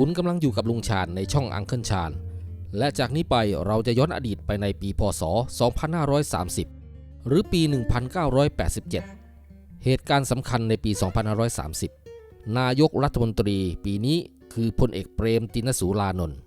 คุณกำลังอยู่กับลุงชาญในช่องอังเคิลชาญ และจากนี้ไปเราจะย้อนอดีตไปในปีพศ 2530 หรือปี 1987 เหตุการณ์สำคัญในปี 2530 นายกรัฐมนตรีปีนี้คือพลเอกเปรมตินสูรานนท์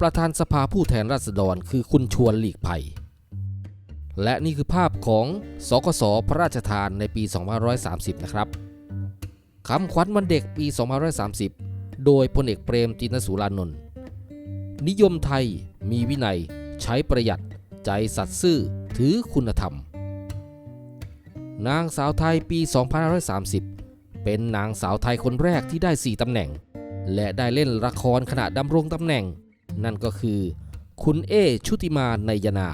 ประธานสภาผู้แทนราษฎรคือคุณชวนหลีกภัย และนี่คือภาพของสกสพระราชทานในปี 2530 นะครับคำขวัญวันเด็กปี 2530 โดยพลเอกเปรมตินสูรานนท์นิยมไทยมีวินัย ใช้ประหยัด ใจสัตย์ซื่อถือคุณธรรม นางสาวไทยปี 2530 เป็นนางสาวไทยคนแรกที่ได้ 4ตำแหน่ง และได้เล่นละครขณะดำรงตำแหน่ง นั่นก็คือ คุณเอชุติมาในยนา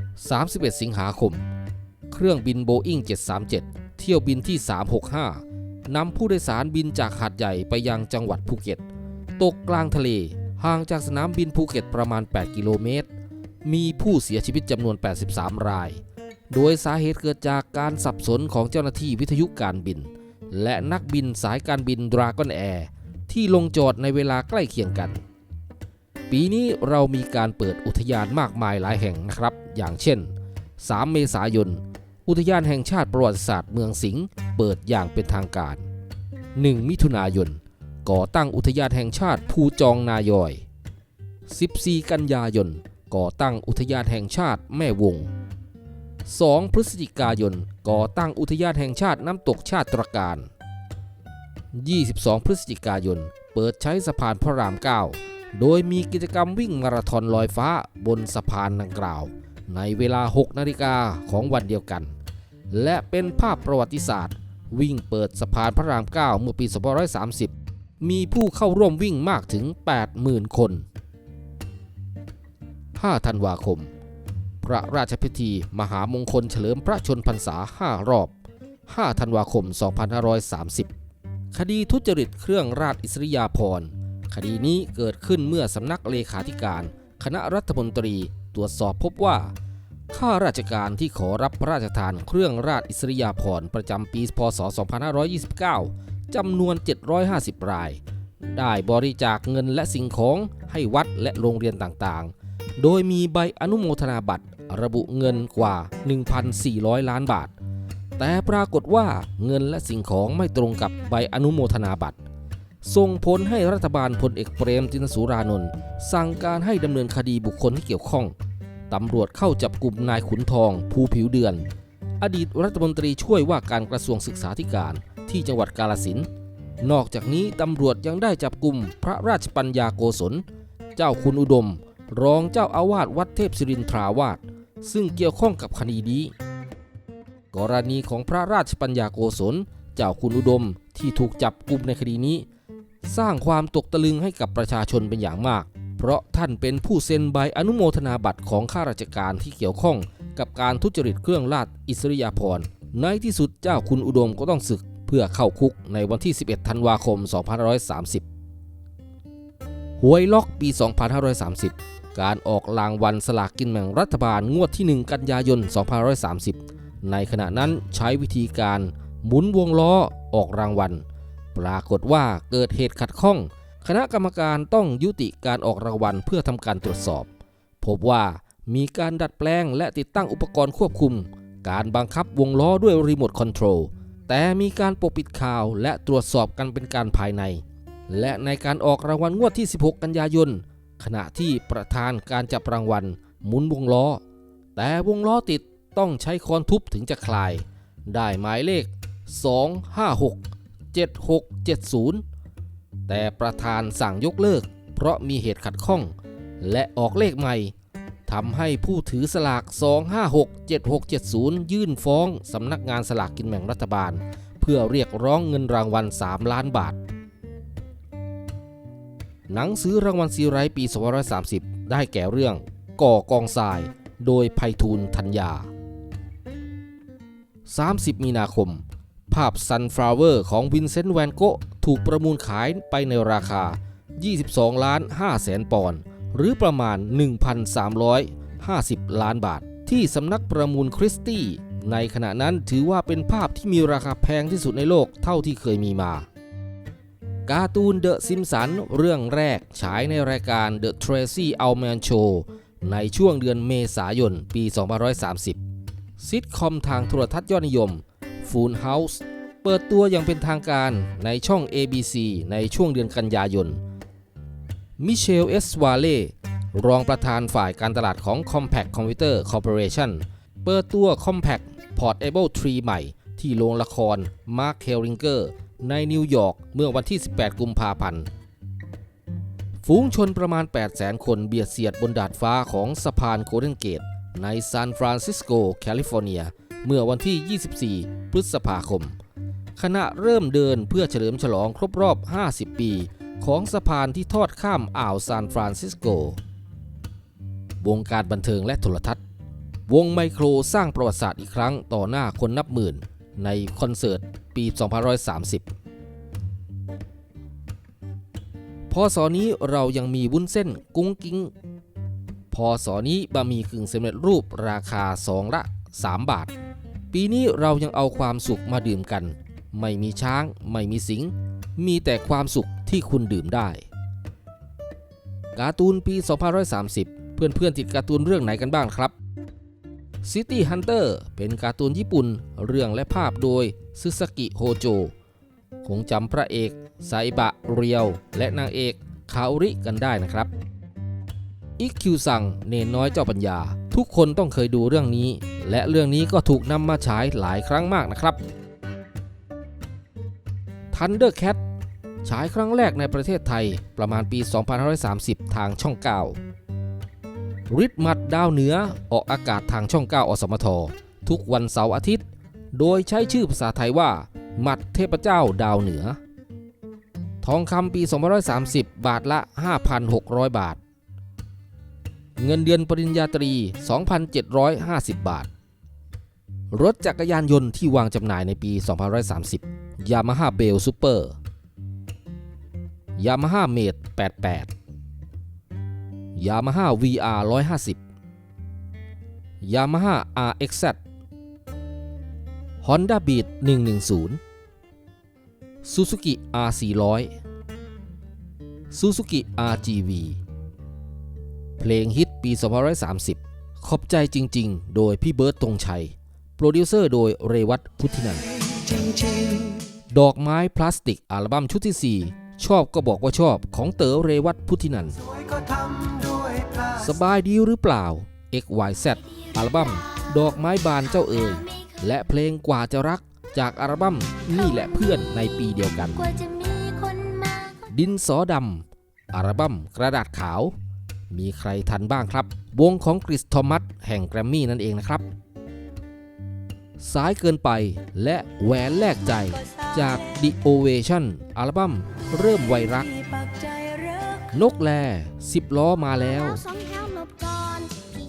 31 สิงหาคม เครื่องบินโบอิ้ง737 เที่ยวบินที่ 365 นำผู้โดยสารบินจากหาดใหญ่ไปยังจังหวัดภูเก็ต ตกกลางทะเลห่างจากสนามบินภูเก็ตประมาณ 8 กิโลเมตร มีผู้เสียชีวิตจำนวน 83 ราย โดยสาเหตุเกิดจากการสับสนของเจ้าหน้าที่วิทยุการบิน และนักบินสายการบินดราก้อนแอร์ที่ลงจอดในเวลาใกล้เคียงกัน ปีนี้เรามีการเปิดอุทยานมากมายหลายแห่งนะครับ อย่างเช่น 3 เมษายน อุทยานแห่งชาติประวัติศาสตร์เมืองสิงห์ เปิดอย่างเป็นทางการ 1 มิถุนายน ก่อตั้งอุทยานแห่งชาติภูจองนายอย 14 กันยายน ก่อตั้งอุทยานแห่งชาติแม่วง 2 พฤศจิกายน ก่อตั้งอุทยานแห่งชาติน้ำตกชาติตรการ 22 พฤศจิกายน เปิดใช้สะพานพระราม 9 โดยมีกิจกรรมวิ่งมาราธอนลอยฟ้าบนสะพานดังกล่าว ในเวลา 6 นาฬิกาของวันเดียวกัน และเป็นภาพประวัติศาสตร์ วิ่งเปิดสะพานพระราม 9 เมื่อปี 2530 มีผู้เข้าร่วมวิ่งมากถึง 80,000 คน 5 ธันวาคม พระราชพิธีมหามงคลเฉลิมพระชนพรรษา 5 รอบ 5 ธันวาคม 2530 คดีทุจริตเครื่องราชอิสริยาภรณ์คดีนี้เกิดขึ้นเมื่อสำนักเลขาธิการ คณะรัฐมนตรีตรวจสอบพบว่า ข้าราชการที่ขอรับพระราชทานเครื่องราชอิสริยาภรณ์ประจำปีพศ 2529 จำนวน 750 ราย ได้บริจาคเงินและสิ่งของให้วัดและโรงเรียนต่างๆ โดยมีใบอนุโมทนาบัตรระบุเงินกว่า 1,400 ล้านบาท แต่ปรากฏว่าเงินและสิ่งของไม่ตรงกับใบอนุโมทนาบัตรส่งผลให้รัฐบาลพลเอกเปรมตินสูรานนท์สั่งการให้ดำเนินคดีบุคคลที่เกี่ยวข้อง ตำรวจเข้าจับกลุ่มนายขุนทอง ภูผิวเดือน อดีตรัฐมนตรีช่วยว่าการกระทรวงศึกษาธิการที่จังหวัดกาลสินนอกจากนี้ตำรวจยังได้จับกลุ่มพระราชปัญญาโกศล เจ้าคุณอุดม รองเจ้าอาวาสวัดเทพศิรินทราวาสซึ่งเกี่ยวข้องกับคดีนี้ กรณีของพระราชปัญญาโกศล เจ้าคุณอุดมที่ถูกจับกลุ่มในคดีนี้ สร้างความตกตะลึงให้กับประชาชนเป็นอย่างมาก เพราะท่านเป็นผู้เซ็นใบอนุโมทนาบัตรของข้าราชการที่เกี่ยวข้อง กับการทุจริตเครื่องราชอิสริยาภรณ์ในที่สุดเจ้าคุณอุดมก็ต้องศึกเพื่อเข้าคุกในวันที่ 11 ธันวาคม 2530 หวยล็อกปี 2530 การออกรางวัลสลากกินแบ่งรัฐบาลงวดที่ 1 กันยายน 2530 ในขณะนั้นใช้วิธีการหมุนวงล้อออกรางวัล ปรากฏว่าเกิดเหตุขัดข้อง คณะกรรมการต้องยุติการออกรางวัลเพื่อทำการตรวจสอบ พบว่ามีการดัดแปลงและติดตั้งอุปกรณ์ควบคุม การบังคับวงล้อด้วยรีโมทคอนโทรลแต่มีการปกปิดข่าวและตรวจสอบกันเป็นการภายใน และในการออกรางวัลงวดที่ 16 กันยายน ขณะที่ประธานการจับรางวัลหมุนวงล้อ แต่วงล้อติดต้องใช้ค้อนทุบถึงจะคลาย ได้หมายเลข 256 7670 แต่ประธานสั่งยกเลิก เพราะมีเหตุขัดข้อง และออกเลขใหม่ทำให้ผู้ถือสลาก 2567670 ยื่นฟ้องสำนักงานสลากกินแบ่งรัฐบาล เพื่อเรียกร้องเงินรางวัล 3 ล้านบาท หนังสือรางวัลซีไรต์ปี2530 ได้แก่เรื่อง ก่อกองทราย โดยไพฑูรย์ธัญญา 30 มีนาคม ภาพ Sunflower ของวินเซนต์แวนโกะ ถูกประมูลขายไปในราคา 22 ล้าน5แสนปอนด์หรือประมาณ 1,350 ล้านบาท ที่สำนักประมูลคริสตี้ ในขณะนั้นถือว่าเป็นภาพที่มีราคาแพงที่สุดในโลกเท่าที่เคยมีมา การ์ตูนเดอะซิมสันเรื่องแรกฉายในรายการ The Tracy Ullman Show ในช่วงเดือนเมษายนปี 2530 ซิทคอมทางโทรทัศน์ยอดนิยม Full House เปิดตัวอย่างเป็นทางการในช่อง ABC ในช่วงเดือนกันยายน มิเชล เอสวาเล่ รองประธานฝ่ายการตลาดของ Compact Computer Corporation เปิดตัว Compact Portable 3 ใหม่ที่โรงละคร Mark h e l r i n g e r ในนิวยอร์กเมื่อวันที่ 18 กุมภาพันธ์ ฝูงชนประมาณ800,000คนเบียดเสียดบนดาดฟ้าของสะพานโกลเด้นเกตในซานฟรานซิสโก แคลิฟอร์เนีย เมื่อวันที่ 24 พฤษภาคม ขณะเริ่มเดินเพื่อเฉลิมฉลองครบรอบ 50 ปี ของสะพานที่ทอดข้ามอ่าวซานฟรานซิสโก วงการบันเทิงและโทรทัศน์ วงไมโครสร้างประวัติศาสตร์อีกครั้งต่อหน้าคนนับหมื่น ในคอนเสิร์ตปี 2530พศนี้เรายังมีวุ้นเส้นกุ้งกิ้ง พศนี้บะหมี่กึ่งสำเร็จรูปราคาซองละ 3 บาท ปีนี้เรายังเอาความสุขมาดื่มกัน ไม่มีช้าง ไม่มีสิง มีแต่ความสุขที่คุณดื่มได้ การ์ตูนปี 2530 เพื่อนๆติดการ์ตูนเรื่องไหนกันบ้างครับ City Hunter เป็นการ์ตูนญี่ปุ่นเรื่องและภาพโดยซึสกิโฮโจ คงจำพระเอกไซบะเรียว และนางเอกคาโอริกันได้นะครับอิคิวซังเนนน้อยเจ้าปัญญา ทุกคนต้องเคยดูเรื่องนี้ และเรื่องนี้ก็ถูกนำมาฉายหลายครั้งมากนะครับ Thundercat ฉายครั้งแรกในประเทศไทยประมาณปี 2530 ทางช่อง 9 ริดมัดดาวเหนือออกอากาศทางช่อง 9 อสมท ทุกวันเสาร์อาทิตย์ โดยใช้ชื่อภาษาไทยว่า มัดเทพเจ้าดาวเหนือ ทองคำปี 2530 บาทละ 5,600 บาท เงินเดือนปริญญาตรี 2,750 บาท รถจักรยานยนต์ที่วางจำหน่ายในปี 2530 Yamaha Bell Super Yamaha Mate 88 Yamaha VR 150 Yamaha RXZ Honda Beat 110 Suzuki R 400 Suzuki RGV เพลงฮิตปี 2530 ขอบใจจริง ๆ โดยพี่เบิร์ตตรงชัย รดิวเซอร์โดยเรวัตพุทธินันท์ดอกไม้พลาสติกอัลบั้มชุดที่ 4 ชอบก็บอกว่าชอบของเต๋อเรวัตพุทธินันท์สบายดีหรือเปล่า XYZ อัลบั้มดอกไม้บานเจ้าเอ๋ยและเพลงกว่าจะรักจากอัลบั้มนี่แหละเพื่อนในปีเดียวกัน ดินสอดำอัลบั้มกระดาษขาว มีใครทันบ้างครับ วงของคริสทอมัสแห่งแกรมมี่นั่นเองนะครับ สายเกินไป และแหวนแลกใจ จาก The Ovation อัลบั้มเริ่มไวรัก นกแล10ล้อมาแล้วสองแถวหลบก่อน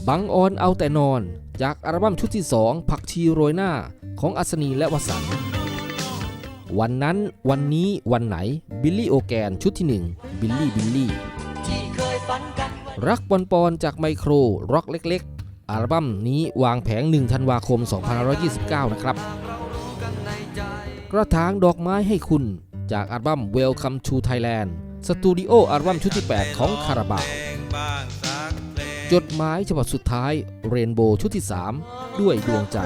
บังออนเอาแต่นอน จากอัลบั้มชุดที่ 2 ผักชีโรยหน้าของอัศนีและวสันต์วันนั้นวันนี้วันไหน บิลลี่โอแกนชุดที่ 1 บิลลี่บิลลี่ รักปอนปอนจากไมโคร ร็อกเล็กๆ อัลบั้มนี้วางแผง 1 ธันวาคม 2529 นะครับ กระถางดอกไม้ให้คุณจากอัลบั้ม Welcome to Thailand สตูดิโออัลบั้มชุดที่ 8 ของคาราบาวจดหมายฉบับสุดท้ายเรนโบว์ชุดที่ 3 ด้วยดวงใจ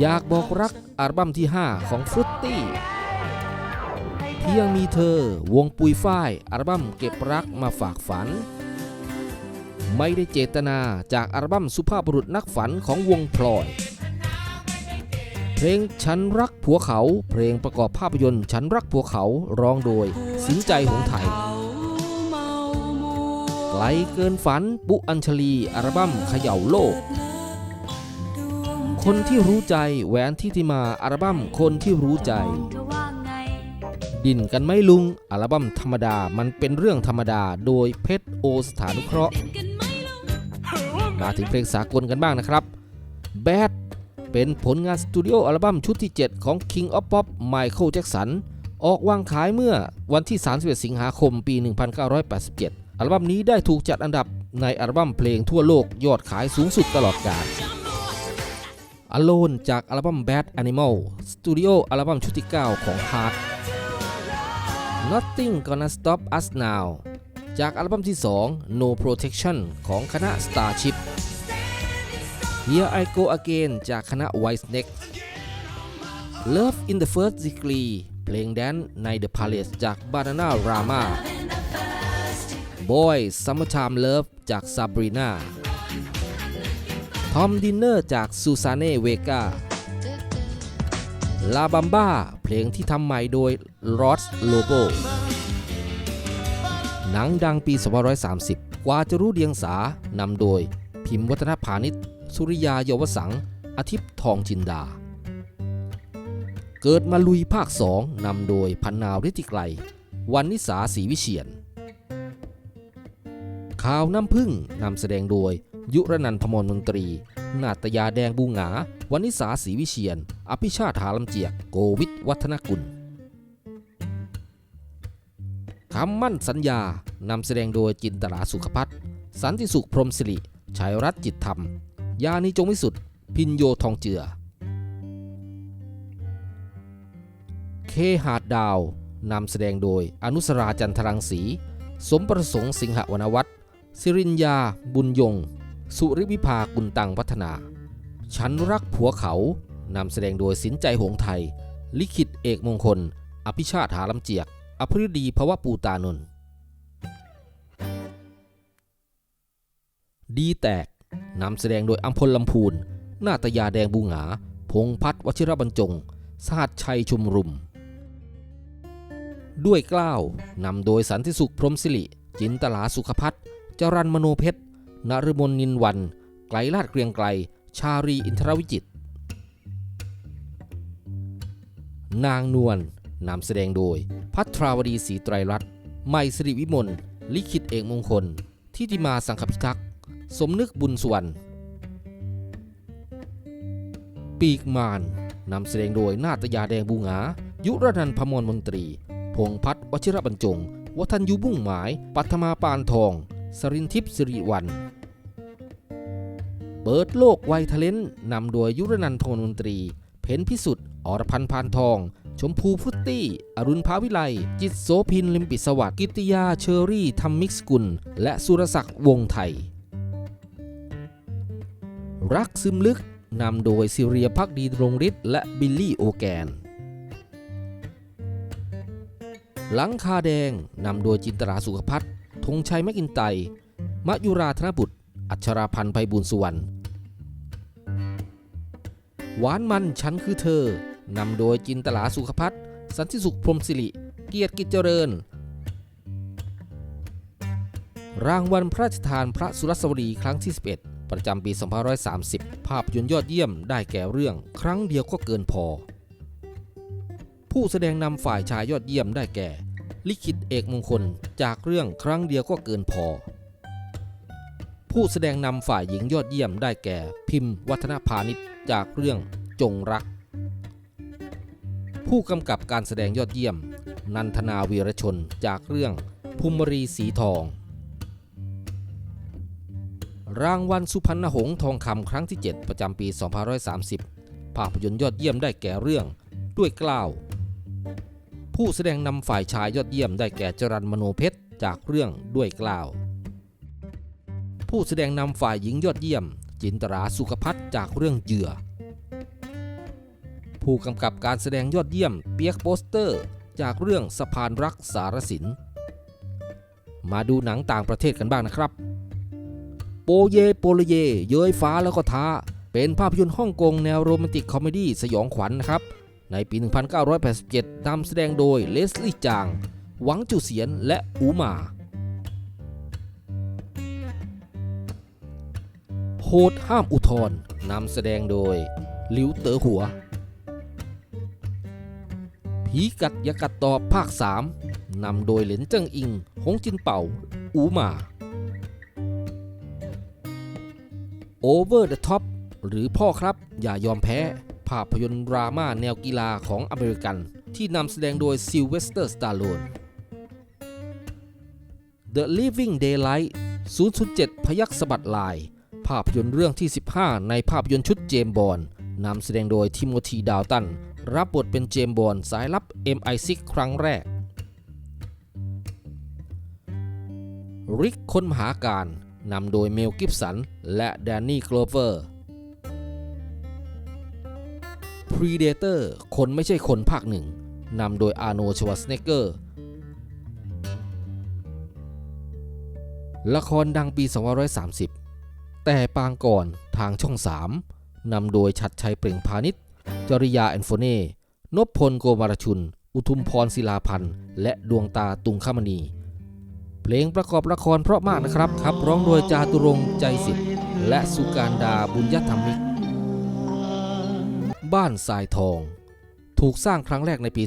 อยากบอกรักอัลบั้มที่ 5 ของฟรุตตี้เพียงมีเธอวงปุยฝ้ายอัลบั้มเก็บรักมาฝากฝัน ไม่ได้เจตนาจากอัลบั้มสุภาพบุรุษนักฝันของวงพลอย เพลงฉันรักผัวเขา เพลงประกอบภาพยนตร์ฉันรักผัวเขาร้องโดย สินใจหงส์ไทยไกลเกินฝันปุอัญชลีอัลบั้มเขย่าโลก คนที่รู้ใจแหวนทิติมาอัลบั้มคนที่รู้ใจ ดินกันไม่ลุงอัลบั้มธรรมดามันเป็นเรื่องธรรมดาโดยเพชรโอสถานุเคราะห์ มาถึงเพลงสากลกันบ้างนะครับ Bad เป็นผลงานสตูดิโออัลบั้มชุดที่ 7 ของ King of Pop Michael Jackson ออกวางขายเมื่อวันที่ 31 สิงหาคมปี 1987 อัลบั้มนี้ได้ถูกจัดอันดับในอัลบั้มเพลงทั่วโลกยอดขายสูงสุดตลอดกาล Alone จากอัลบั้ม Bad Animal สตูดิโออัลบั้มชุดที่ 9 ของ Heart Nothing Gonna Stop Us Now จากอัลบั้มที่ 2 No Protection ของคณะ Starship Here I Go Again จากคณะ Whitesnake Love in the First Degree เพลงแดนใน The Palace จาก Banana Rama Boy Summertime Love จาก Sabrina Tom Dinner จาก Susanne Vega La Bamba เพลงที่ทำใหม่โดย Ross Lobo หนังดังปี 2530 กว่าจะรู้เดียงสานำโดย พิมพ์วัฒนพาณิชย์สุริยาเยาวสัง อาทิตย์ทองจินดา เกิดมาลุยภาค2นำโดยพันนาวฤทธิไกรวันนิสาศรีวิเชียน ข่าวน้ำพึ่งนำแสดงโดย ยุรนันทพมรมนตรี นาตยาแดงบูหงาวันนิสาศรีวิเชียน อภิชาติหาลำเจียก โกวิทวัฒนกุล คำมั่นสัญญานำแสดงโดยจินตลาสุขพัฒน์สันติสุขพรหมสิริชัยรัตน์จิตธรรม ยานิจงวิสุทธิ์พินโยทองเจือ เคหาดดาวนำแสดงโดยอนุสราจันทรังสี สมประสงค์สิงหวรรณวัฒน์สิรินยา บุญยง สุริวิภากุลตังพัฒนา ฉันรักผัวเขานำแสดงโดยสินใจหงไทย ลิขิตเอกมงคล อภิชาติหาลำเจียก อภิรดีภวะปูตานนท์ดีแตกนำแสดงโดยอัมพลลำพูน นาตยาแดงบูหงา พงษ์พัฒน์วชิรบรรจงสหัสชัยชุมรุม ด้วยเกล้านำโดยสันติสุขพรหมสิริ จินตลาสุขพัฒน์จรันมโนเพชรนฤมลนินวัน ไกลลาดเกรียงไกล ชารีอินทรวิจิต นางนวล นำแสดงโดย พัทราวดีศรีไตรรัตน์ไมสิริวิมล ลิขิตเอกมงคล ทิติมาสังคพิทักษ์ สมนึกบุญสวรรณปีกมานนำแสดงโดยนาตยาแดงบูงา ยุรนันพมรมนตรี พงษ์พัฒน์วชิรบรรจง วัฒนยุบุ่งหมาย ปัทมาปานทอง สรินทิพย์สิริวัลเปิดโลกไวทะเลนนำโดยยุรนันพมรมนตรี เพ็ญพิสุทธิ์อรพันธ์พานทอง ชมพูฟุตตี้ อรุณภาวิไล จิตโสพินลิมปิสวัสดิ์กิตติยาเชอรี่ทำมิกซ์กุล และสุรศักดิ์วงไทย รักซึมลึกนำโดยซิเรียพักดีดรงฤทธิ์และบิลลี่โอแกน หลังคาแดงนำโดยจินตราสุขพัฒน์ธงชัยแมกินไต มยุราธนบุตร อัชราพันธ์ไพบูลย์สุวรรณ หวานมันฉันคือเธอ นำโดยจินตลาสุขพัฒน์สันติสุขพรมสิริ เกียรติกิจเจริญ รางวัลพระราชทานพระสุรสวรีครั้งที่ 11 ประจำปี 2530 ภาพยนตร์ยอดเยี่ยมได้แก่เรื่อง ครั้งเดียวก็เกินพอ ผู้แสดงนำฝ่ายชายยอดเยี่ยมได้แก่ ลิขิตเอกมงคลจากเรื่องครั้งเดียวก็เกินพอ ผู้แสดงนำฝ่ายหญิงยอดเยี่ยมได้แก่ พิมพ์ วัฒนพาณิชย์จากเรื่องจงรัก ผู้กำกับการแสดงยอดเยี่ยม นันทนาวีรชนจากเรื่องภูมิรีสีทอง รางวัลสุพรรณหงส์ทองคำครั้งที่ 7 ประจำปี 2530 ภาพยนตร์ยอดเยี่ยมได้แก่เรื่องด้วยกล้าว ผู้แสดงนำฝ่ายชายยอดเยี่ยมได้แก่จรันมโนเพชรจากเรื่องด้วยกล้าว ผู้แสดงนำฝ่ายหญิงยอดเยี่ยม จินตราสุขพัฒน์จากเรื่องเหยื่อ ผู้กำกับการแสดงยอดเยี่ยมเปียกโปสเตอร์ จากเรื่องสะพานรักสารสิน มาดูหนังต่างประเทศกันบ้างนะครับ โปเยโปลเย เย้ยฟ้าแล้วก็ท้า เป็นภาพยนตร์ฮ่องกงแนวโรแมนติกคอมเมดี้สยองขวัญนะครับ ในปี 1987นำแสดงโดยเลสลี่จาง หวังจูเสียนและอูมาโหดห้ามอุทธรนำแสดงโดย หลิวเต๋อหัว ผีกัดยากัดตอบภาค 3 นำโดยเหลินเจิ้งอิง หงจินเป่า อูมา Over the Top หรือพ่อครับอย่ายอมแพ้ ภาพยนตร์ดราม่าแนวกีฬาของอเมริกัน ที่นำแสดงโดยซิลเวสเตอร์สตาร์โลน The Living Daylight 007 พยักสะบัดลาย ภาพยนตร์เรื่องที่ 15 ในภาพยนตร์ชุดเจมบอนนำแสดงโดยทิโมธีดาวตัน รับบทเป็นเจมบอนสายลับ MI6 ครั้งแรก ริกคนมหาการนำโดยเมลกิฟสัน และแดนนี่โกลเวอร์ Predator คนไม่ใช่คนภาคหนึ่งนำโดยอาร์โนชวัสเนเกอร์ ละครดังปี 2530 แต่ปางก่อนทางช่อง 3นำโดยชัดชัยเปล่งพาณิชย์ จริยาแอนโฟเน่นพพลโกมารชุน อุทุมพรศิลาพันธ์และดวงตาตุงคมณี เพลงประกอบละครเพราะมากนะครับขับร้องโดยจาตุรงใจสิทธิ์และสุการดาบุญยธรรมิก บ้านทรายทอง ถูกสร้างครั้งแรกในปี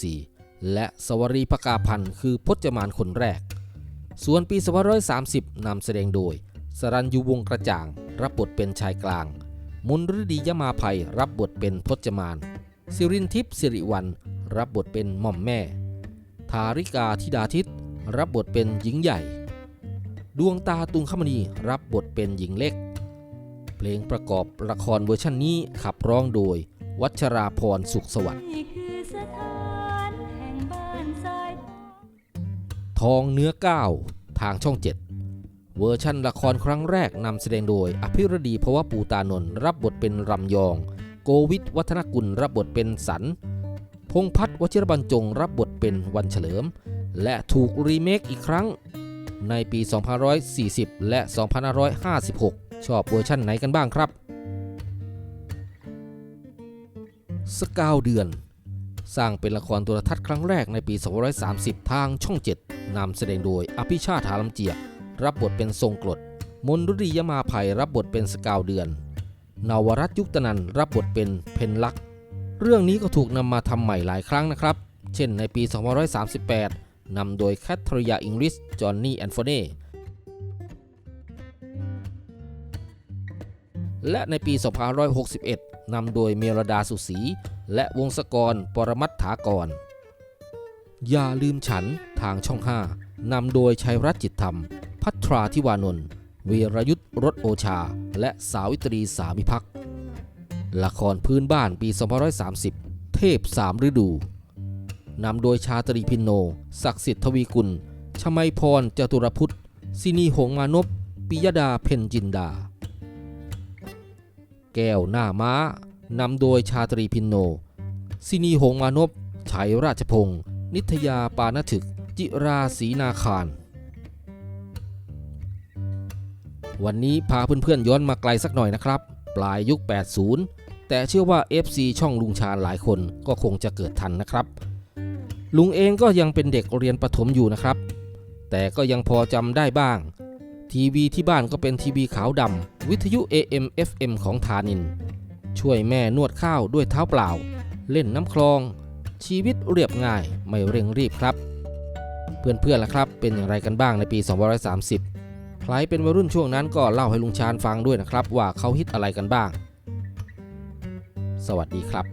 2494 และสวรีพกาพันธ์คือพจมานคนแรก ส่วนปี 2530นำแสดงโดย สรัญยูวงกระจ่าง รับบทเป็นชายกลาง มุนฤดียมาภัยรับบทเป็นพจมาน สิรินทิพย์สิริวัลรับบทเป็นหม่อมแม่ทาริกาธิดาทิตรับบทเป็นหญิงใหญ่ ดวงตาตุงคมณีรับบทเป็นหญิงเล็ก เพลงประกอบละครเวอร์ชันนี้ขับร้องโดย วัชราพรสุขสวัสดิ์ทองเนื้อก้าวทางช่อง7 เวอร์ชันละครครั้งแรกนำแสดงโดย อภิรดีภวปูตานนท์รับบทเป็นรำยอง โกวิทวัฒนกุลรับบทเป็นสัน พงพัฒน์วชิรบรรจงรับบทเป็นวันเฉลิม และถูกรีเมคอีกครั้ง ในปี 2540 และ 2556 ชอบเวอร์ชันไหนกันบ้างครับ สกาวเดือน สร้างเป็นละครโทรทัศน์ครั้งแรกในปี 2530 ทางช่อง 7นำแสดงโดยอภิชาติหาลำเจียก รับบทเป็นทรงกรดมนรุดียมาภัยรับบทเป็นสกาวเดือน นวรัตยุคตนันรับบทเป็นเพนลักษ์เรื่องนี้ก็ถูกนำมาทำใหม่หลายครั้งนะครับ เช่นในปี 2538นำโดยแคทริยาอิงลิสจอห์นนี่แอนโฟเน่และในปี 2561นำโดยเมรดาสุศรีและวงศกร ปรมัตถากร อย่าลืมฉันทางช่อง 5นำโดยชัยรัตจิตธรรม พัทราธิวานนท์วีรยุทธรถโอชา และสาวิตรีสามิพักละครพื้นบ้านปี 2530 เทพสามฤดูนำโดยชาตรีพินโน ศักดิ์สิทธิ์ทวีกุล ชมัยพรจตุรพุทธสินีหงมานพปิยดาเพนจินดา แก้วหน้าม้านำโดยชาตรีพินโน สินีหงมานพชัยราชพงศ์นิทยาปานถึก จิราศรีนาคาร วันนี้พาเพื่อนๆย้อนมาไกลสักหน่อยนะครับ ปลายยุค 80 แต่เชื่อว่า FC ช่องลุงชาหลายคนก็คงจะเกิดทันนะครับ ลุงเองก็ยังเป็นเด็กเรียนประถมอยู่นะครับ แต่ก็ยังพอจำได้บ้าง ทีวีที่บ้านก็เป็นทีวีขาวดำวิทยุ AM FM ของธานิน ช่วยแม่นวดข้าวด้วยเท้าเปล่า เล่นน้ำคลอง ชีวิตเรียบง่ายไม่เร่งรีบครับ เพื่อนๆล่ะครับเป็นอย่างไรกันบ้างในปี 2530 ไพรเป็นวัยรุ่นช่วงนั้นก็เล่าให้ลุงชาญฟังด้วยนะครับ ว่าเขาฮิตอะไรกันบ้าง สวัสดีครับ